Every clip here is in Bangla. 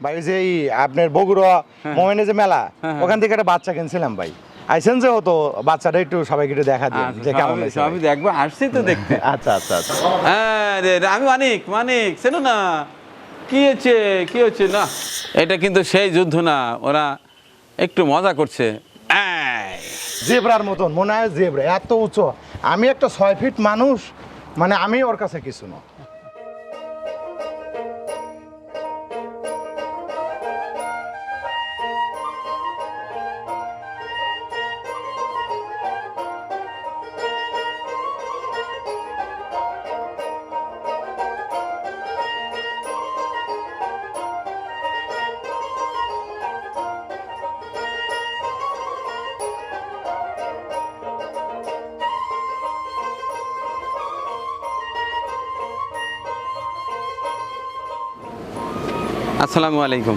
ভাই ওই যে এই আপনার বগুড়া মোমেনে যে মেলা হ্যাঁ। ওখান থেকে একটা বাচ্চা কিনছিলাম ভাই। আইসেন যে হতো বাচ্চাটা একটু সবাইকে একটু দেখা দিন যে কেমন আমি হয়েছে আমি দেখব আসছি তো দেখতে। আচ্ছা আচ্ছা আচ্ছা। হ্যাঁ রে, আমি মানিক মানিক না? কি হচ্ছে কি হচ্ছে না এটা কিন্তু সেই যুদ্ধ না ওরা একটু মজা করছে। জেব্রার মতন মনে হয় জেব্রা এত উঁচু। আমি একটা ছয় ফিট মানুষ মানে আমি ওর কাছে কিছু না। আসসালামু আলাইকুম।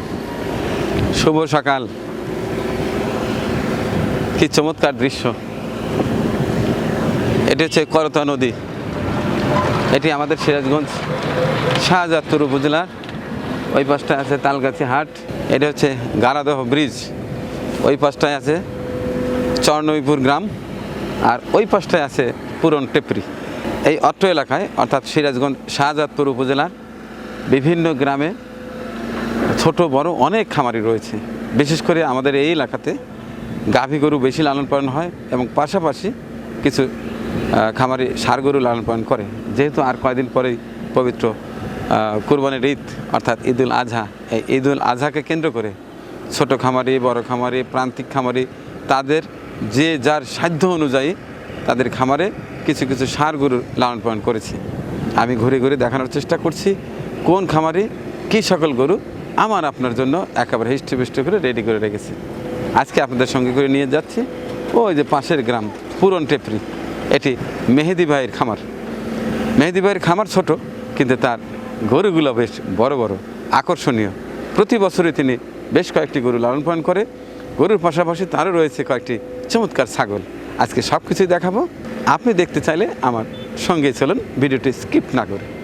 শুভ সকাল। কি চমৎকার দৃশ্য। এটি হচ্ছে করতা নদী। এটি আমাদের সিরাজগঞ্জ শাহজাদপুর উপজেলার ওই পাশটায় আছে তালগাছি হাট। এটা হচ্ছে গারাদহ ব্রিজ। ওই পাশটায় আছে চরনবীপুর গ্রাম আর ওই পাশটায় আছে পুরন টেপরি। এই অত্র এলাকায় অর্থাৎ সিরাজগঞ্জ শাহজাদপুর উপজেলার বিভিন্ন গ্রামে ছোট, বড় অনেক খামারি রয়েছে। বিশেষ করে আমাদের এই এলাকাতে গাভী গরু বেশি লালন পালন হয় এবং পাশাপাশি কিছু খামারি ষাড় গরু লালন পালন করে। যেহেতু আর কয়দিন পরেই পবিত্র কুরবানির ঈদ, অর্থাৎ ঈদুল আজহা, এই ঈদুল আজহাকে কেন্দ্র করে ছোট খামারি, বড় খামারি, প্রান্তিক খামারি, তাদের যে যার সাধ্য অনুযায়ী তাদের খামারে কিছু কিছু ষাড় গরু লালন পালন করেছে। আমি ঘুরে ঘুরে দেখানোর চেষ্টা করছি কোন খামারে, কী সকল গরু আমার, আপনার জন্য একেবারে হিস্ট্রি পিস্ট্রি করে রেডি করে রেখেছে। আজকে আপনাদের সঙ্গে করে নিয়ে যাচ্ছি। ওই যে পাশের গ্রাম, পুরন টেপরি। এটি মেহেদি ভাইয়ের খামার। মেহেদি ভাইয়ের খামার ছোট, কিন্তু তার গরুগুলো বেশ বড় বড়, আকর্ষণীয়। প্রতি বছরই তিনি বেশ কয়েকটি গরু লালন পালন করে। গরুর পাশাপাশি তারও রয়েছে কয়েকটি চমৎকার ছাগল। আজকে সব কিছুই দেখাবো। আপনি দেখতে চাইলে আমার সঙ্গে চলুন, ভিডিওটি স্কিপ না করে।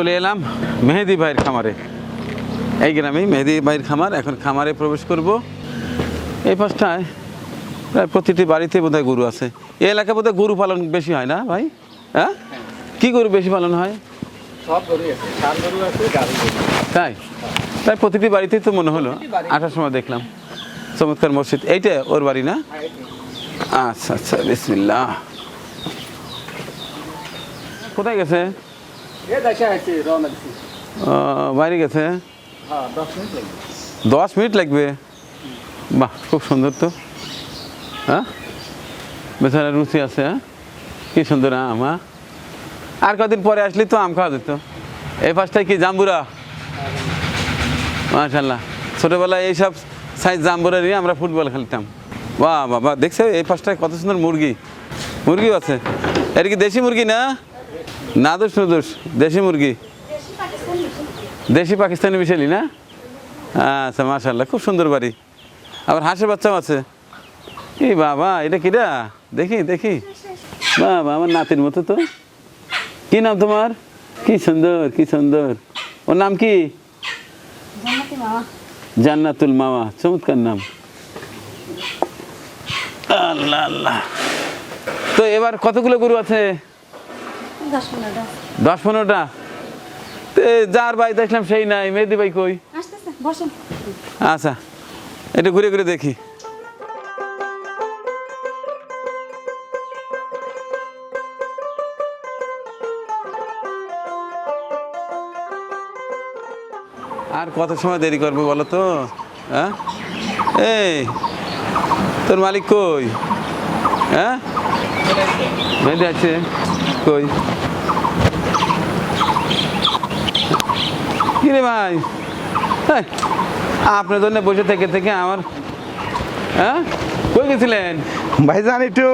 চলে এলাম মেহেদি ভাইয়ের খামারে। এই গ্রামেই মেহেদি ভাইয়ের খামার এখন খামারে প্রবেশ করব। এই পাশটায় প্রায় প্রতিটি বাড়িতে বোধহয় গরু আছে। এই এলাকায় বোধহয় গরু পালন বেশি হয় না ভাই? হ্যাঁ? কি গরু বেশি পালন হয়? তাই? তাই প্রতিটি বাড়িতেই তো মনে হলো আসার সময় দেখলাম। চমৎকার মসজিদ। এইটা ওর বাড়ি না? আচ্ছা আচ্ছা বিসমিল্লাহ। কোথায় গেছে? বাইরে গেছে? হ্যাঁ দশ মিনিট লাগবে। দশ মিনিট লাগবে? বাহ খুব সুন্দর তো। হ্যাঁ বেচারা রুচি আছে হ্যাঁ কি সুন্দর আম? হ্যাঁ আর কদিন পরে আসলি তো আম খাওয়া যেত। এই পাশটায় কি জাম্বুরা? মাশাল্লাহ ছোটোবেলায় এইসব সাইজ জাম্বুরা নিয়ে আমরা ফুটবল খেলতাম। বাহ বাবা দেখছ এই পাশটায় কত সুন্দর মুরগি? মুরগিও আছে। এটা কি দেশি মুরগি না? না দোষ নুদোষ দেশি মুরগি? দেশি পাকিস্তানি মিশালি না? আচ্ছা মাশাল্লাহ খুব সুন্দর বাড়ি। আবার হাঁসের বাচ্চাও আছে? এই বাবা এটা কিরা? দেখি দেখি। বাবা আমার নাতির মতো তো। কি নাম তোমার? কি সুন্দর কি সুন্দর। ওর নাম কি? জান্নাতুল মামা চমৎকার নাম। আল্লাহ আল্লাহ। তো এবার কতগুলো গরু আছে? দশ পনেরোটা। যার বাড়ি দেখলাম সেই নাই মেহেদি ভাই কই? আচ্ছা এটা ঘুরে ঘুরে দেখি। আর কত সময় দেরি করব বলো তো? হ্যাঁ? এই তোর মালিক কই? হ্যাঁ? মেহেদি আছে কই? কিরে ভাই। আপনার জন্য বসে থেকে থেকে আমার হ্যাঁ? কই গেছিলেন? ভাইজান একটু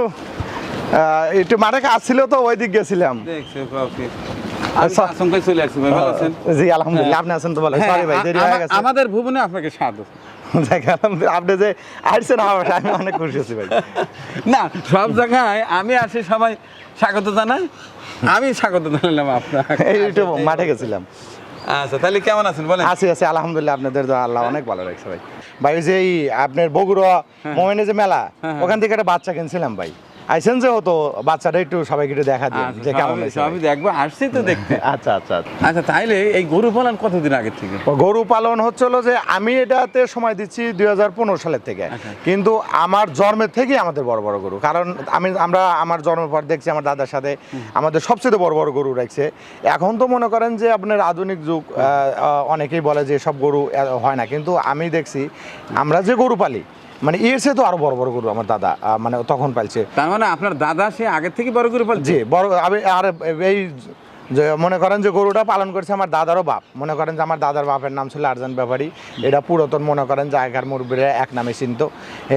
একটু মাঠে কাজ ছিল তো ওই দিক গেছিলাম। দেখছি জি আলহামদুলিল্লাহ আপনি আছেন তো ভালো। হ্যাঁ, সরি ভাই দেরি হয়ে গেছে। আমাদের ভুবনে আপনাকে স্বাগত। আপনি যে আসছেন আমি অনেক খুশি আছি ভাই। না সব জায়গায় আমি আসি সবাই স্বাগত জানাই আমি স্বাগত জানালাম আপনার এই মাঠে গেছিলাম। আচ্ছা তাহলে কেমন আছেন? বলেন। আছি আছি আলহামদুলিল্লাহ আপনাদের দোয়া আল্লাহ অনেক ভালো রাখছে ভাই। ভাই ওই যে আপনার বগুড়া মোমেনে যে মেলা হ্যাঁ। ওখান থেকে একটা বাচ্চা কিনছিলাম ভাই। আইসেন যে হতো বাচ্চাটা একটু সবাইকে একটু দেখা দিয়ে আচ্ছা, যে কেমন সবই দেখব আসছি তো দেখতে। আচ্ছা আচ্ছা আচ্ছা। আচ্ছা তাইলে এই গরু পালন কতদিন আগে থেকে? গরু পালন হচ্ছিল যে আমি এটাতে সময় দিচ্ছি দু হাজার পনেরো সালের থেকে। আচ্ছা। কিন্তু আমার জন্মের থেকেই আমাদের বড় বড় গরু। কারণ আমি আমরা আমার জন্মের পর দেখছি আমার দাদার সাথে আমাদের সবচেয়ে বড় বড় গরু রাখছে। এখন তো মনে করেন যে আপনার আধুনিক যুগ অনেকেই বলে যে সব গরু হয় না। কিন্তু আমি দেখছি আমরা যে গরু পালি মানে এর চেয়ে তো আরও বড় বড় গরু আমার দাদা মানে তখন পালছে। তার মানে আপনার দাদা সে আগের থেকে বড় গরু পালছে? জি বড় আমি আর এই যে মনে করেন যে গরুটা পালন করছে আমার দাদারও বাপ। মনে করেন যে আমার দাদার বাপের নাম ছিল আরজান ব্যাপারী। এটা পুরাতন মনে করেন যে আগেকার মুরব্বীরা এক নামে চিনত।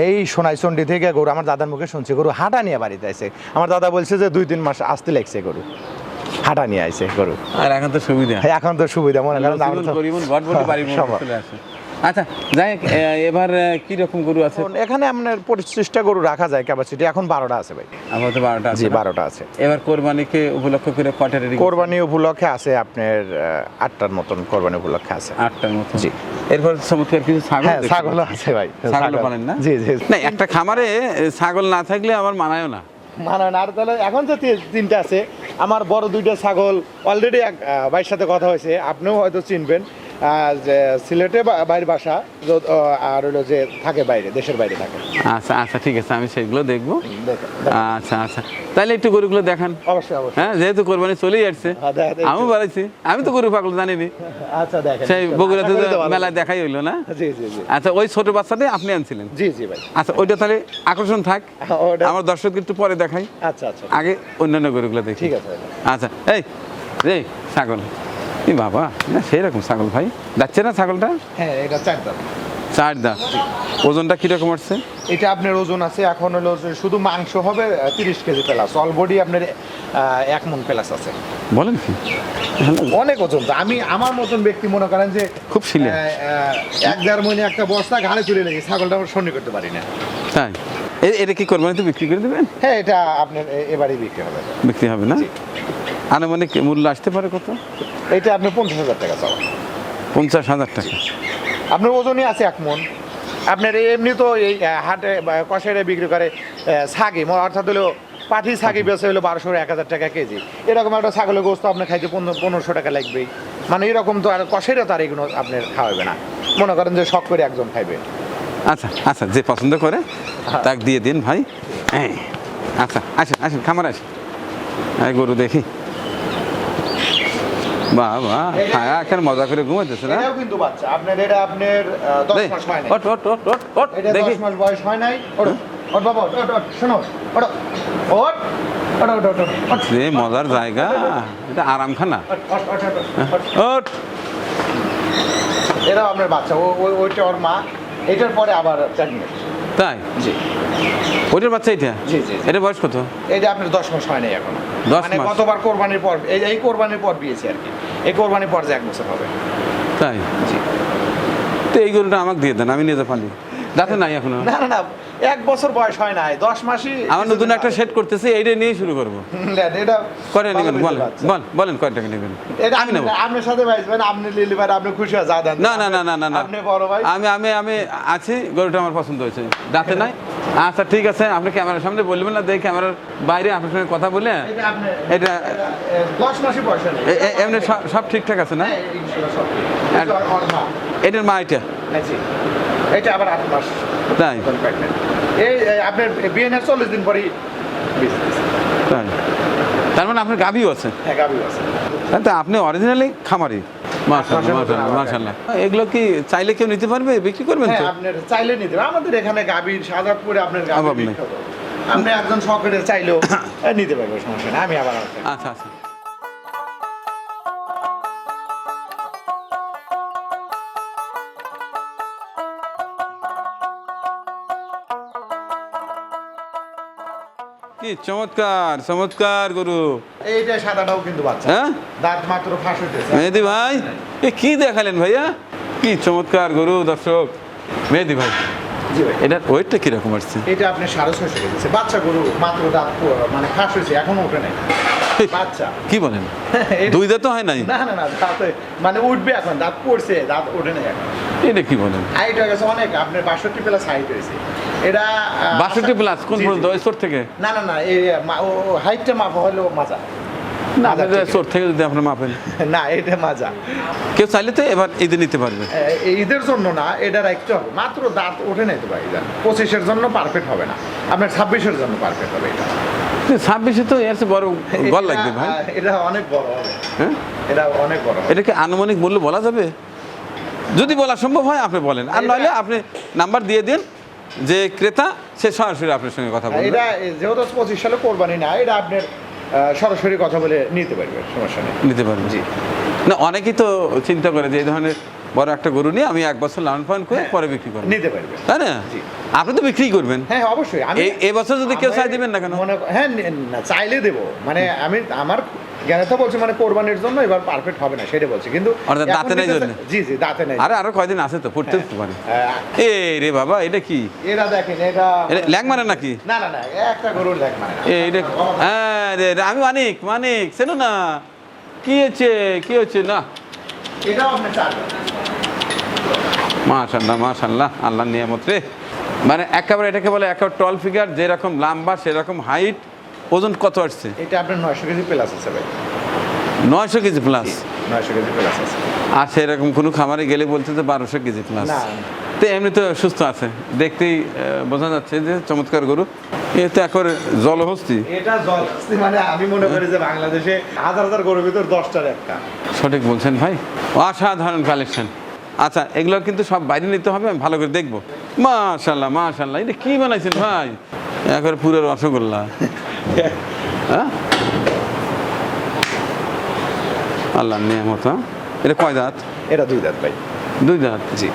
এই সোনাইচন্ডি থেকে গরু আমার দাদার মুখে শুনছে গরু হাঁটা নিয়ে বাড়িতে আসে আমার দাদা বলছে যে দুই তিন মাস আসতে লাগছে গরু। হাঁটা নিয়ে আইছে গরু। আর এখন তো সুবিধা। এখন তো সুবিধা মনে করেন আমরা তো- আচ্ছা যাই এবার কি রকম গরু আছে? এখানে আপনার পঁচিশটা গরু রাখা যায় ক্যাপাসিটি এখন বারোটা আছে ভাই। আপাতত বারোটা জি বারোটা আছে। এবার কোরবানিকে উপলক্ষ করে কোরবানি উপলক্ষে আছে আপনার আটটার মতন কোরবানি উপলক্ষে আছে। আটটার জি। এরপর চমৎকার কিছু ছাগল হ্যাঁ আছে ভাই। ছাগল। পালেন না? জি জি। না একটা খামারে ছাগল না থাকলে আমার মানায়ও না। মানে না। আর তাহলে এখন যে তি- তিনটা আছে আমার বড় দুইটা ছাগল অলরেডি এক ভাইয়ের সাথে কথা হয়েছে আপনিও হয়তো চিনবেন। সিলেটে বা- বাইরের বাসা আর হলো যে থাকে বাইরে দেশের বাইরে থাকে। আচ্ছা আচ্ছা ঠিক আছে আমি সেগুলো দেখব। আচ্ছা আচ্ছা। তাহলে একটু গরুগুলো দেখান। অবশ্যই অবশ্যই। হ্যাঁ যেহেতু কোরবানি চলেই আসছে হ্যাঁ, দেখা- আমি বাড়াইছি আমি তো গরু পাগল জানিনি। আচ্ছা দেখেন। সেই বগুড়াতে আশা তো তো মেলায় দেখাই হইল না? জি জি জি। আচ্ছা ওই ছোট বাচ্চাটাই আপনি আনছিলেন? জি জি ভাই। আচ্ছা ওইটা তাহলে আকর্ষণ থাক। ওটা- আমার দর্শক একটু পরে দেখাই। আচ্ছা আচ্ছা। আগে অন্যান্য গরুগুলো দেখি। ঠিক আছে আচ্ছা এই রে ছাগল। এই বাবা না সেই রকম ছাগল ভাই। যাচ্ছে না ছাগলটা? হ্যাঁ এটা চার দাম চার দা ওজনটা কীরকম আসছে এটা আপনার ওজন আছে এখন হলো শুধু মাংস হবে তিরিশ কেজি প্লাস অল বডি আপনার এক মন প্লাস আছে। বলেন কি? অনেক ওজন। আমি আমার মতন ব্যক্তি মনে করেন যে খুব আহ, এক দেড় মহিনে একটা বস্তা ঘাড়ে তুলে লেগে ছাগলটা আমরা সন্নি করতে পারি না। তাই? এটা কি করবেন? তো বিক্রি করে দেবেন? হ্যাঁ এটা আপনার এ- এবারেই বিক্রি হবে। বিক্রি হবে না? আনুমানিক মূল্য আসতে পারে কত? এটা আপনার পঞ্চাশ হাজার টাকা চাওয়া। পঞ্চাশ হাজার টাকা। আপনার ওজনই আছে এক মন। আপনার এমনি তো এই হাটে বা কষাইরে বিক্রি করে ছাগি অর্থাৎ হলো পাঠি ছাগি বেচে হলো বারোশো এক হাজার টাকা কেজি। এরকম একটা ছাগলের গোস্ত আপনার খাইতে পনেরো পনেরোশো টাকা লাগবেই। মানে এরকম তো আর কষাইরে তো আর এগুলো আপনার খাওয়াবে না। মনে করেন যে শখ করে একজন খাইবে। আচ্ছা আচ্ছা যে পছন্দ করে তাক দিয়ে দিন ভাই হ্যাঁ আচ্ছা আসেন আসেন খামার আসেন এই গরু দেখি বাহ বাহ হ্যাঁ এখন মজা করে ঘুমাইতেছে না এটাও কিন্তু বাচ্চা আপনার এটা আপনার আহ, দশ দেখ, মাস হয় মাস বয়স হয় নাই বাবা শোনো মজার জায়গা এটা আরামখানা এটাও আপনার বাচ্চা ওইটা ওর মা এটার পরে আবার প্রেগনেন্ট তাই? জি। ওইটার বাচ্চা এটা? জি, জি। এটা বয়স কত? এটা আপনার দশ মাস হয় নাই এখন। মানে কতবার কোরবানির পর এই এই কোরবানির পর বিয়েছি আর কি। এই কোরবানির পর যে এক বছর হবে। তাই? জি। তো এই গরুটা আমাকে দিয়ে দেন আমি নিয়ে যাব দাঁতে নাই এখনও? না না এক বছর বয়স হয় নাই দশ মাসই আমার নতুন একটা সেট করতেছি এইটা নিয়ে শুরু করব। এটা কয়টা নেবেন? বলেন বল বলেন কয় টাকা নেবেন? এটা আমি নেব। আপনার সাথে ভাইসবেন আপনি লিলি ভাই আপনি খুশি হয়ে যা দেন। না না না না না আপনি বড় ভাই। আমি আমি আমি আছি গরুটা আমার পছন্দ হয়েছে। দাঁতে নাই? আচ্ছা ঠিক আছে আপনি ক্যামেরার সামনে বলবেন না দেখি ক্যামেরার বাইরে আপনার সঙ্গে কথা বলে। এটা দশ হয়। এ- এ- এমনি সব- ঠিকঠাক আছে না? হ্যাঁ, মা। এটার মা এটা? হ্যাঁ। এটা আবার আট মাস তাই? এই আপনার বিয়ের চল্লিশ দিন পরেই। তাই? তার মানে আপনার গাভিও আছে? হ্যাঁ গাভী আছে। তাই তো আপনি অরিজিনালি খামারি? মাশাআল্লাহ মাশাআল্লাহ এগুলো কি চাইলে কেউ নিতে পারবে? বিক্রি করবেন তো? হ্যাঁ আপনার চাইলে নিতে। আমাদের এখানে গাভীর সাজাদপুরে আপনার গাভী। আপনি একজন শখের চাইলেও নিতে পারবে সমস্যা নেই। আমি আবার। আচ্ছা আচ্ছা। চমৎকার চমৎকার গরু। এইটা সাদাটাও কিন্তু বাচ্চা। হ্যাঁ? দাঁত মাত্র ফাঁস হইতেছে। মেহেদি ভাই এ কি দেখালেন ভাইয়া? কি চমৎকার গরু দর্শক। মেহেদি ভাই এটার ওয়েটটা কীরকম আসছে? এটা আপনি সাড়ে ছয়শো কেজি বাচ্চা গরু মাত্র দাঁত মানে ফাঁস হয়েছে এখনও ওঠে নাই। বাচ্চা। কি বলেন? দুই দাঁত তো হয় নাই? না না না দাঁত মানে উঠবে এখন দাঁত পড়ছে দাঁত ওঠে নাই এখন। এটা কি বলেন? হাইট হয়ে গেছে অনেক আপনার বাষট্টি প্লাস হাইট হয়েছে এটা বাষট্টি প্লাস কোন জি, জি। পর্যন্ত থেকে? না না না এই ও হাইটটা মাপ হলো মাজা। না থেকে। যদি আপনি মাপেন। না এটা মাজা। কেউ চাইলে তো এবার ঈদে নিতে পারবে। ঈদের জন্য না এটা রাখতে হবে। মাত্র দাঁত ওঠে নাই তো ভাই পঁচিশের জন্য পারফেক্ট হবে না। আপনার ছাব্বিশের জন্য পারফেক্ট হবে এটা। ছাব্বিশে তো এর বড় গল লাগবে ভাই। এটা অনেক বড় হবে। হ্যাঁ? এটা অনেক বড় এটাকে আনুমানিক মূল্য বলা যাবে? যদি বলা সম্ভব হয় আপনি বলেন। আর নইলে আপনি নাম্বার দিয়ে দিন। যে ক্রেতা সে সরাসরি আপনার সঙ্গে কথা বলবে। এটা যেহেতু পঁচিশ সালে কোরবানি না এটা আপনার সরাসরি কথা বলে নিতে পারবে সমস্যা নেই। নিতে পারবে। জি। না অনেকেই তো চিন্তা করে যে এই ধরনের বড় একটা গরু নিয়ে আমি এক বছর লালন পালন করে পরে বিক্রি করব। নিতে পারবে। তাই না? আপনি তো বিক্রি করবেন। হ্যাঁ অবশ্যই। আমি এই- বছর যদি কেউ চাই দিবেন না কেন? মনে হ্যাঁ নে- চাইলে দেবো। মানে আমি আমার জ্ঞানে বলছি মানে কোরবানির জন্য এবার পারফেক্ট হবে না সেটা বলছি। কিন্তু দাঁতে নাই জন্য? জি জি দাঁতে নেই। আরে আরও কয়দিন আছে তো পড়তে তো পারে। এ রে বাবা এটা কি? এরা দেখেন এটা ল্যাং মারে নাকি? না না না একটা গরুর দেখ মানে না। এটা হ্যাঁ রে আমি মানিক মানিক শোনো না? কি হচ্ছে কি হচ্ছে না। এটাও আপনি চারবেন মাশাল্লাহ মাশাল্লাহ আল্লাহ নিয়ামত রে। মানে একেবারে এটাকে বলে একেবারে টল ফিগার যেরকম লম্বা সেরকম হাইট ওজন কত আসছে? এটা আপনার নয়শো কেজি প্লাস আছে ভাই। নয়শো কেজি প্লাস নয়শো কেজি প্লাস আছে। আর সেরকম কোনো খামারে গেলে বলছে যে বারোশো কেজি প্লাস তো এমনি তো সুস্থ আছে। দেখতেই বোঝা যাচ্ছে যে চমৎকার গরু। এ তো একবারে জলহস্তি এটা জল মানে আমি মনে করি যে বাংলাদেশে হাজার হাজার গরুর ভিতর দশটার একটা। সঠিক বলছেন ভাই? অসাধারণ কালেকশন আচ্ছা এগুলো কিন্তু সব বাইরে নিতে হবে আমি ভালো করে দেখব। মাশাল্লাহ মাশাল্লাহ এটা কি বানাইছেন ভাই? একবারে পুরো রসগোল্লা। হ্যাঁ? আল্লাহ নিয়ামত হ্যাঁ? এটা কয় দাঁত? এটা দুই দাঁত ভাই। দুই দাঁত? জি।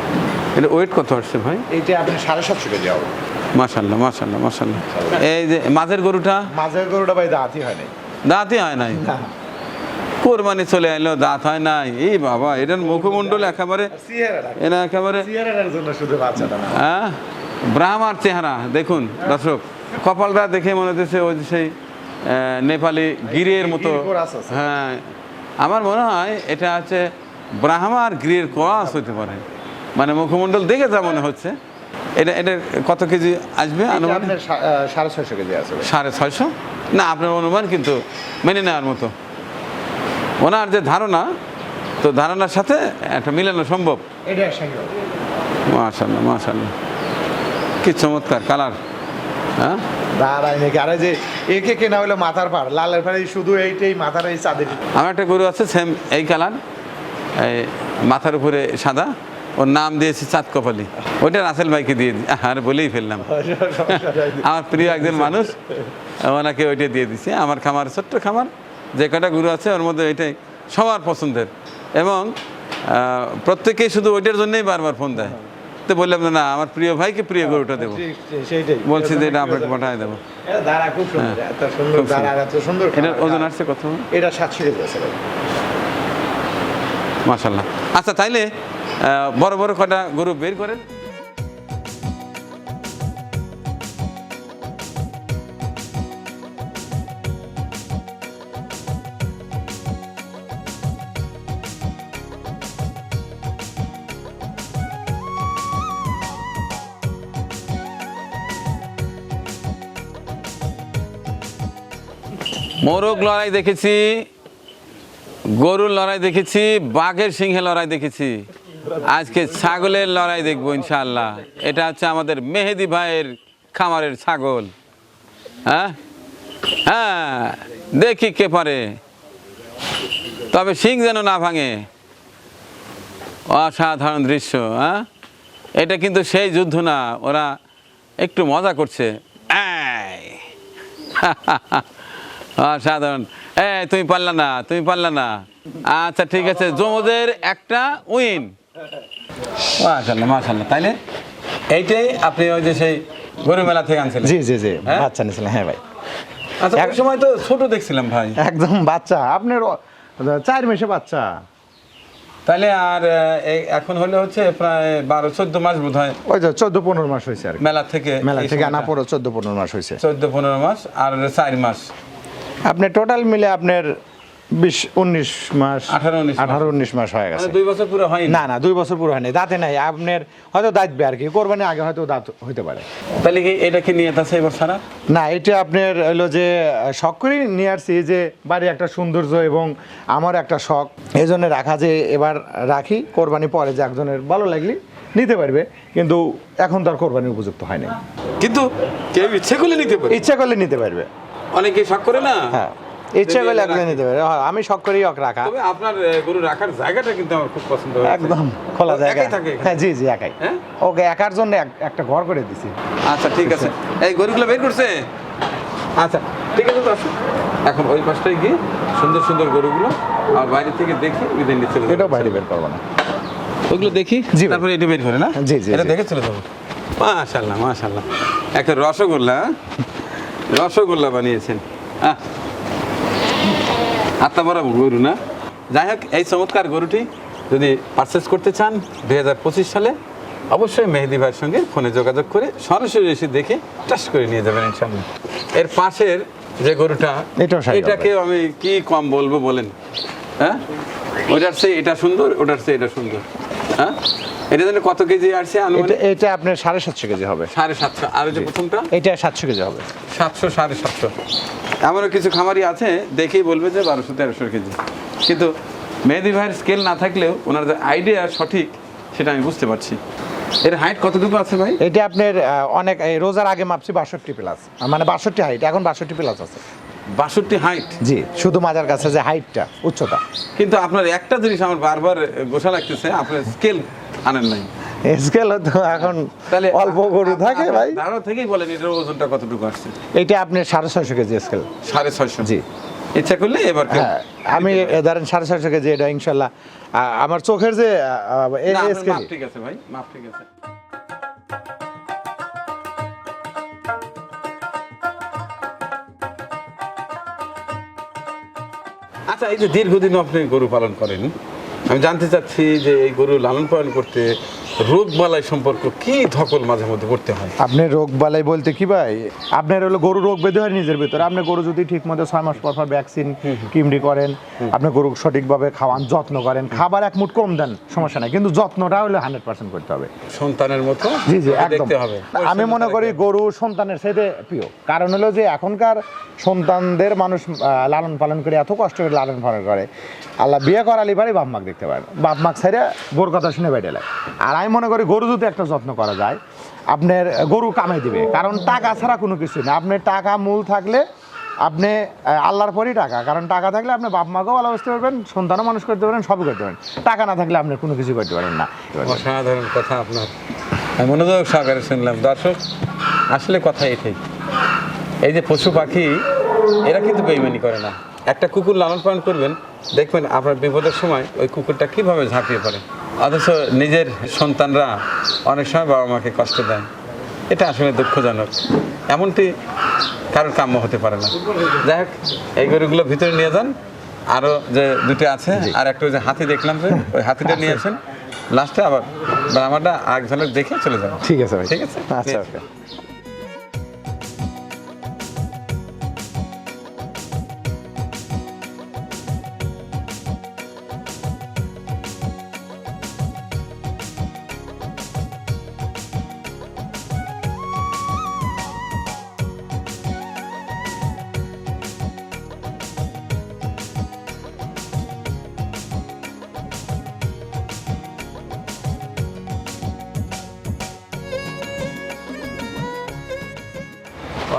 এটা ওয়েট কত আসছে ভাই? এইটা আপনি সাড়ে সাতশো কেজি হবে। মাশাল্লাহ মাশাল্লাহ মাশাল্লাহ এই যে মাঝের গরুটা? মাঝের গরুটা ভাই দাঁতই হয় নাই। দাঁতই হয় নাই? কোরবানি চলে এলো দাঁত হয় নাই? এই বাবা এটার মুখমণ্ডল একেবারে এরা একেবারে হ্যাঁ? ব্রাহ্মার চেহারা দেখুন দর্শক। কপালটা দেখে মনে হচ্ছে ওই যে সেই নেপালি গিরের মতো। কোরাস আছে। হ্যাঁ। আমার মনে হয় এটা হচ্ছে ব্রাহ্মার গিরের কোয়াস হতে পারে। মানে মুখমণ্ডল দেখে যা মনে হচ্ছে। এটা এটা কত কেজি আসবে আনুমানিক? সাড়ে ছয়শো কেজি ভাই। সাড়ে ছয়শো? না আপনার অনুমান কিন্তু মেনে নেওয়ার মতো। ওনার যে ধারণা তো ধারণার সাথে একটা মিলানো সম্ভব। মাশাল্লাহ মাশাল্লাহ কি চমৎকার কালার হ্যাঁ? দাঁড়াই নাকি? আরে যে একে কেনা হলো মাথার পাড় লালের পাড়ে শুধু এইটাই মাথার এই চাঁদের আমার একটা গরু আছে সেম এই কালার এই মাথার উপরে সাদা। ওর নাম দিয়েছি চাঁদ কপালি। ওইটা রাসেল ভাইকে দিয়ে আর বলেই ফেললাম। আমার প্রিয় একজন মানুষ ওনাকে ওইটা দিয়ে দিছি। আমার খামার ছোট্ট খামার যে কটা গরু আছে ওর মধ্যে এটাই সবার পছন্দের। এবং প্রত্যেকেই শুধু ওইটার জন্যই বারবার ফোন দেয়। তো বললাম না আমার প্রিয় ভাইকে প্রিয় গরুটা দেবো। বলছি যে এটা আপনাকে পাঠায় দেবো। হ্যাঁ, এটার ওজন আসছে কত? এটা সাতশো মাশাল্লাহ আচ্ছা তাইলে বড় বড় কটা গরু বের করেন? মোরগ লড়াই দেখেছি, গরুর লড়াই দেখেছি, বাঘের সিংহে লড়াই দেখেছি। আজকে ছাগলের লড়াই দেখব ইনশাল্লাহ এটা হচ্ছে আমাদের মেহেদি ভাইয়ের খামারের ছাগল। হ্যাঁ? হ্যাঁ দেখি কে পারে। তবে সিং যেন না ভাঙে। অসাধারণ দৃশ্য হ্যাঁ? এটা কিন্তু সেই যুদ্ধ না, ওরা একটু মজা করছে। অসাধারণ। এই, তুমি পারলা না, তুমি পারলা না। আচ্ছা ঠিক আছে জমদের একটা উইন। মাশাল্লাহ মাশাল্লাহ তাইলে এইটাই আপনি ওই যে সেই গরু মেলা থেকে আনছিলেন? জি জি জি হ্যাঁ? বাচ্চা নিয়েছিলেন হ্যাঁ ভাই। আচ্ছা এক- ওই সময় তো ছোট দেখছিলাম ভাই। একদম বাচ্চা আপনার চার মাসে বাচ্চা। তাহলে আর এখন হলে হচ্ছে প্রায় বারো চোদ্দ মাস বোধ হয় ওই তো চোদ্দ পনেরো মাস হয়েছে আর। মেলা থেকে মেলা থেকে আনা পড়ো চোদ্দ পনেরো মাস হয়েছে। চোদ্দ পনেরো মাস আর চার মাস। আপনি টোটাল মিলে আপনার বিশ উনিশ মাস 18, 19 মাস। আঠারো উনিশ মাস হয়ে মানে গেছে। দুই বছর পুরো হয়নি? না না দুই বছর পুরো হয়নি। দাঁতে নাই আপনার হয়তো দাঁতবে আর কি কোরবানি আগে হয়তো দাঁত হইতে পারে। তাহলে কি এটা কি নিয়ে আছে এবার সারা না এটা আপনার হলো যে শখ করেই নিয়ে আসছি যে বাড়ি একটা সৌন্দর্য এবং আমার একটা শখ। এই জন্য রাখা যে এবার রাখি কোরবানি পরে যে একজনের ভালো লাগলি নিতে পারবে কিন্তু এখন তো আর কোরবানির উপযুক্ত হয়নি কিন্তু কেউ ইচ্ছে করলে নিতে পারে ইচ্ছা করলে নিতে পারবে। অনেকে শখ করে না? হ্যাঁ। ইচ্ছা করলে একজন। নিতে হ্যাঁ, আমি শখ করেই রাখা। তবে আপনার গরু রাখার জায়গাটা কিন্তু আমার খুব পছন্দ হয়েছে। একদম খোলা জায়গা। থাকে হ্যাঁ জি জি একাই। হ্যাঁ? ওকে একার জন্য এক- একটা ঘর করে দিছি। আচ্ছা ঠিক আছে। এই গরুগুলো বের করছে? আচ্ছা ঠিক আছে তো আসুন এখন ওই পাশটায় গিয়ে সুন্দর সুন্দর গরুগুলো আর বাইরে থেকে দেখি বিদায় নিয়ে চলে। এটাও বাইরে বের করব না। ওইগুলো দেখি? জি। তারপরে এটা বের করে না? জি, জি, এটা। দেখে চলে যাব। মাশাল্লাহ মাশাল্লাহ একটা রসগোল্লা হ্যাঁ? রসগোল্লা বানিয়েছেন। আহ আত্মা বড় গরু না? যাই হোক এই চমৎকার গরুটি যদি পারচেস করতে চান দুই হাজার পঁচিশ সালে অবশ্যই মেহেদি ভাইয়ের সঙ্গে ফোনে যোগাযোগ করে সরাসরি এসে দেখে টাস করে নিয়ে যাবেন ইনশাল্লাহ এর পাশের যে গরুটা এটাকে আমি কি কম বলব বলেন? হ্যাঁ? ওটার চেয়ে এটা সুন্দর ওটার চেয়ে এটা সুন্দর। হ্যাঁ? এটা জানি কত কেজি আসছে এটা এটা আপনার সাড়ে সাতশো কেজি হবে। সাড়ে সাতশো। আর যে প্রথমটা? এটা সাতশো কেজি হবে। সাতশো সাড়ে সাতশো। এমনও কিছু খামারি আছে দেখেই বলবে যে বারোশো তেরোশো কেজি। কিন্তু মেহেদি ভাইয়ের স্কেল না থাকলেও ওনার যে আইডিয়া সঠিক সেটা আমি বুঝতে পারছি। এর হাইট কতটুকু আছে ভাই? এটা আপনার অনেক রোজার আগে মাপছি বাষট্টি প্লাস মানে বাষট্টি হাইট এখন বাষট্টি প্লাস আছে। বাষট্টি হাইট জি শুধু মাজার কাছে যে হাইটটা উচ্চতা। কিন্তু আপনার একটা জিনিস আমার বারবার গোসা লাগতেছে আপনার স্কেল আনেন নাই। স্কেল তো এখন অল্প গরু থাকে ভাই। ধারণা থেকেই বলেন এটার ওজনটা কতটুকু আসছে? এটা আপনার সাড়ে ছয়শো কেজি স্কেল সাড়ে ছয়শো। জি। ইচ্ছা করলে এবার হ্যাঁ আমি ধরেন সাড়ে ছয়শো কেজি এটা ইনশাল্লাহ আমার চোখের যে ঠিক আছে ভাই মাপ ঠিক আছে। আচ্ছা এই যে দীর্ঘদিন আপনি গরু পালন করেন আমি জানতে চাচ্ছি যে এই গরু লালন পালন করতে রোগ বালাই সম্পর্ক কি ধকল মাঝে মধ্যে করতে হয়? আপনি রোগ বালাই বলতে কি ভাই? আপনার হলো গরু রোগ বেঁধে হয় নিজের ভিতরে। আপনি গরু যদি ঠিক মতো ছয় মাস পর পর ভ্যাকসিন কিমডি করেন আপনি গরু সঠিকভাবে খাওয়ান যত্ন করেন খাবার এক মুঠ কম দেন সমস্যা নাই। কিন্তু যত্নটা হলে হান্ড্রেড পার্সেন্ট করতে হবে। সন্তানের মতো? জি জি একদম। হবে। আমি মনে করি গরু সন্তানের সাথে প্রিয়। কারণ হলো যে এখনকার সন্তানদের মানুষ লালন পালন করে এত কষ্ট করে লালন পালন করে। আল্লাহ বিয়ে করালি পারে বাপ মাক দেখতে পারে বাপ মাক ছেড়ে গরুর কথা শুনে বেড়ে আর আমি মনে করি গরু যদি একটা যত্ন করা যায়, আপনার গরু কামাই দিবে। কারণ টাকা ছাড়া কোনো কিছু না। আপনার টাকা, মূল থাকলে আপনি আল্লাহর পরই টাকা। কারণ টাকা থাকলে আপনি বাপ মাকেও ভালোবাসতে পারবেন, সন্তানও মানুষ করতে পারেন সবই করতে পারেন টাকা না থাকলে আপনি কোনো কিছু করতে পারেন না। অসাধারণ কথা আপনার। মনোযোগ সহকারে শুনলাম। দর্শক, আসলে কথা এটাই। এই যে পশু পাখি, এরা কিন্তু বেইমানি করে না। একটা কুকুর লালন পালন করবেন দেখবেন আপনার বিপদের সময় ওই কুকুরটা কীভাবে ঝাঁপিয়ে পড়ে? অথচ নিজের সন্তানরা অনেক সময় বাবা মাকে কষ্ট দেয়। এটা আসলে দুঃখজনক। এমনটি কারোর কাম্য হতে পারে না। যাই হোক এই গরুগুলো ভিতরে নিয়ে যান। আরও যে দুটো আছে আর একটা ওই যে হাতি দেখলাম যে ওই হাতিটা নিয়ে আসেন। লাস্টে আবার আমারটা আগ ঝলক দেখে চলে যাব ঠিক আছে ভাই। ঠিক আছে? আচ্ছা ওকে।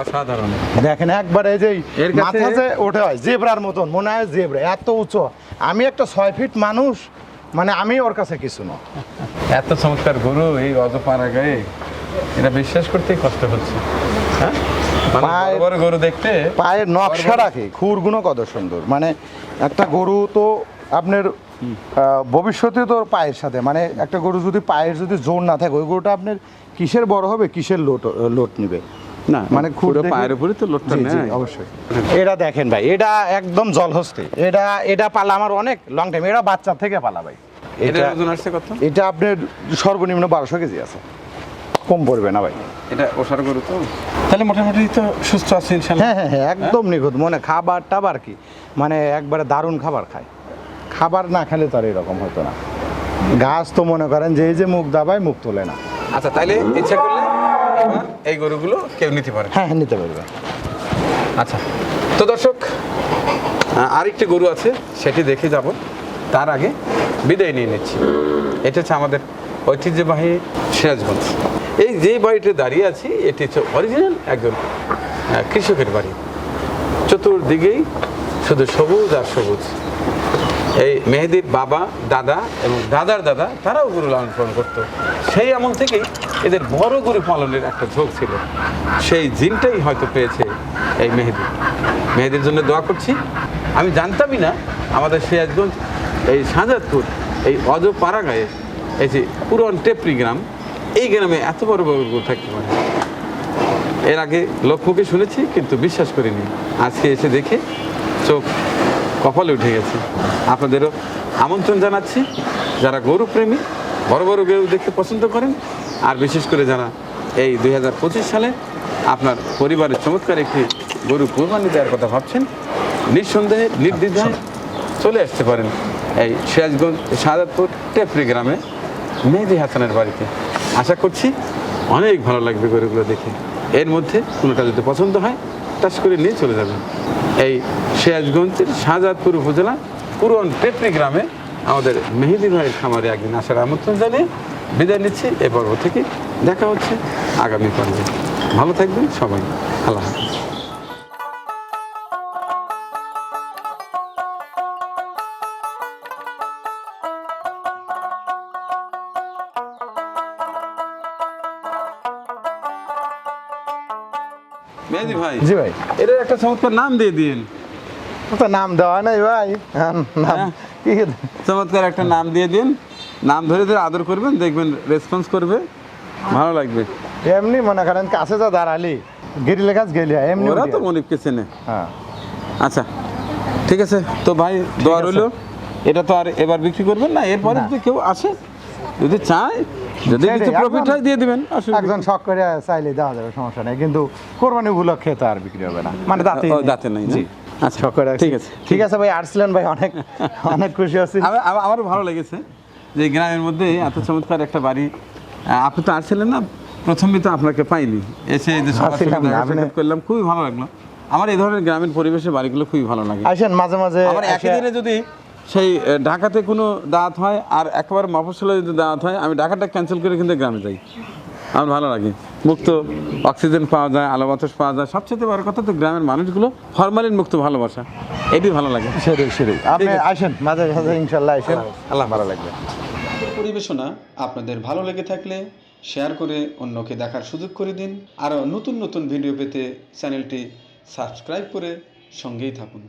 অসাধারণ। দেখেন একবার এই যে মাথা যে ওঠে হয় জেব্রার মতন মনে হয় জেব্রা এত উঁচু। আমি একটা ছয় ফিট মানুষ মানে আমি ওর কাছে কিছু না। এত চমৎকার গরু এই অজপাড়া গায়ে। এটা বিশ্বাস করতেই কষ্ট হচ্ছে। হ্যাঁ? মানে বড় গরু দেখতে পায়ের নকশা রাখে খুরগুলো কত সুন্দর। মানে একটা গরু তো আপনার ভবিষ্যতে তো পায়ের সাথে মানে একটা গরু যদি পায়ের যদি জোর না থাকে ওই গরুটা আপনার কিসের বড় হবে? কিসের লোট লোট নিবে? না মানে পুরো পায়ের উপরে তো লোডটা নেয়। অবশ্যই। এটা দেখেন ভাই এটা একদম জলহস্তি। এটা এটা পালা আমার অনেক লং টাইম এটা বাচ্চা থেকে পালা ভাই। এটা এটা ওজন আসছে কত? এটা আপনার সর্বনিম্ন বারোশো কেজি আছে। কম পড়বে না ভাই। এটা ওষার গরু তো? তাহলে মোটামুটি তো সুস্থ আছে হ্যাঁ হ্যাঁ হ্যাঁ একদম নিখুঁত। মনে খাবার টাবার কি? মানে একবারে দারুণ খাবার খায়। খাবার না খেলে তো আর এরকম হতো না। গাছ তো মনে করেন যে এই যে মুখ দাবায় মুখ তোলে না। আচ্ছা তাইলে ইচ্ছা করলে এই গরুগুলো কেউ নিতে পারে? হ্যাঁ হ্যাঁ নিতে পারবে। আচ্ছা তো দর্শক আরেকটি গরু আছে সেটি দেখে যাব। তার আগে বিদায় নিয়ে নিচ্ছি। এটা হচ্ছে আমাদের ঐতিহ্যবাহী সিরাজগঞ্জ। এই যে বাড়িতে দাঁড়িয়ে আছি এটি হচ্ছে অরিজিনাল একজন কৃষকের বাড়ি। চতুর্দিকেই শুধু সবুজ আর সবুজ। এই মেহেদির বাবা দাদা এবং দাদার দাদা তারাও গরু লালন পালন করতো। সেই আমল থেকেই এদের বড় গরু পালনের একটা ঝোঁক ছিল। সেই জিনটাই হয়তো পেয়েছে এই মেহেদি। মেহেদির জন্য দোয়া করছি। আমি জানতামই না আমাদের সিরাজগঞ্জ, এই শাহজাদপুর এই অজপাড়া গায়ে এই যে পুরন টেপরি গ্রাম, এই গ্রামে এত বড় বড় গরু থাকতে পারে। এর আগে লোকমুখে শুনেছি, কিন্তু বিশ্বাস করিনি। আজকে এসে দেখে চোখ কপালে উঠে গেছে। আপনাদেরও আমন্ত্রণ জানাচ্ছি, যারা গরু প্রেমী বড় বড় গরু দেখতে পছন্দ করেন আর বিশেষ করে যারা এই দু হাজার পঁচিশ সালে আপনার পরিবারের চমৎকার একটি গরু কোরবানি দেওয়ার কথা ভাবছেন, নিঃসন্দেহে, নির্দ্বিধায় চলে আসতে পারেন এই সিরাজগঞ্জ শাহাদপুর টেপরি গ্রামে মেহেদি হাসানের বাড়িতে। আশা করছি অনেক ভালো লাগবে গরুগুলো দেখে। এর মধ্যে কোনোটা যদি পছন্দ হয়, টাচ করে নিয়ে চলে যাবেন। এই সিরাজগঞ্জের শাহজাদপুর উপজেলা পুরন টেপরি গ্রামে আমাদের মেহেদি ভাইয়ের খামারে একদিন আসার আমন্ত্রণ জানিয়ে বিদায় নিচ্ছি। এ পর্ব থেকে দেখা হচ্ছে আগামী পর্বে। ভালো থাকবেন সবাই। আল্লাহ হাফিজ। মেহেদি ভাই জি ভাই। এর একটা চমৎকার নাম দিয়ে দিন। তো নাম দেওয়া নাই ভাই। হ্যাঁ, নাম হ্যাঁ। চমৎকার একটা নাম দিয়ে দিন। নাম ধরে ধরে আদর করবেন দেখবেন রেসপন্স করবে। ভালো লাগবে। এমনি মনে করেন কাছে যা দাঁড়ালি গিরিলে গাছ গেলি এমনি ওরা তো। মনিপকে চেনে। হ্যাঁ। আচ্ছা ঠিক আছে। তো ভাই দোয়া রইল। এটা তো আর এবার বিক্রি করবেন না এরপরে। যদি কেউ আসে যদি চায় যদি কিছু প্রফিট হয় দিয়ে দিবেন একজন শখ করে চাইলে দেওয়া যাবে সমস্যা নেই। কিন্তু কোরবানি উপলক্ষে তো আর বিক্রি হবে না। মানে দাঁতে দাঁতে নাই, জি। আচ্ছা, ঠিক আছে। ঠিক আছে ভাই আসছিলেন ভাই অনেক অনেক খুশি আছি। আমার আমার- আমারও ভালো লেগেছে যে গ্রামের মধ্যে এত চমৎকার একটা বাড়ি। আপনি তো আসছিলেন না প্রথমে তো আপনাকে পাইনি। এসে যে করলাম খুবই ভালো লাগল। আমার এই ধরনের গ্রামীণ পরিবেশে বাড়িগুলো খুবই ভালো লাগে। আসেন মাঝে মাঝে আমার একই দিনে যদি সেই ঢাকাতে কোনো দাঁত হয় আর একবার মফসলে যদি দাঁত হয় আমি ঢাকাটা ক্যান্সেল করে কিন্তু গ্রামে যাই। আমার ভালো লাগে। মুক্ত অক্সিজেন পাওয়া যায় আলো বাতাস পাওয়া যায়। সবচেয়ে বড় কথা তো গ্রামের মানুষগুলো ফরমালিন মুক্ত ভালোবাসা। এটি ভালো লাগে। সেটাই সেটাই। আপনি আসেন মাঝে মাঝে ইনশাল্লাহ আসেন। আল্লাহ ভালো লাগবে। পরিবেশনা আপনাদের ভালো লেগে থাকলে শেয়ার করে অন্যকে দেখার সুযোগ করে দিন। আরও নতুন নতুন ভিডিও পেতে চ্যানেলটি সাবস্ক্রাইব করে সঙ্গেই থাকুন।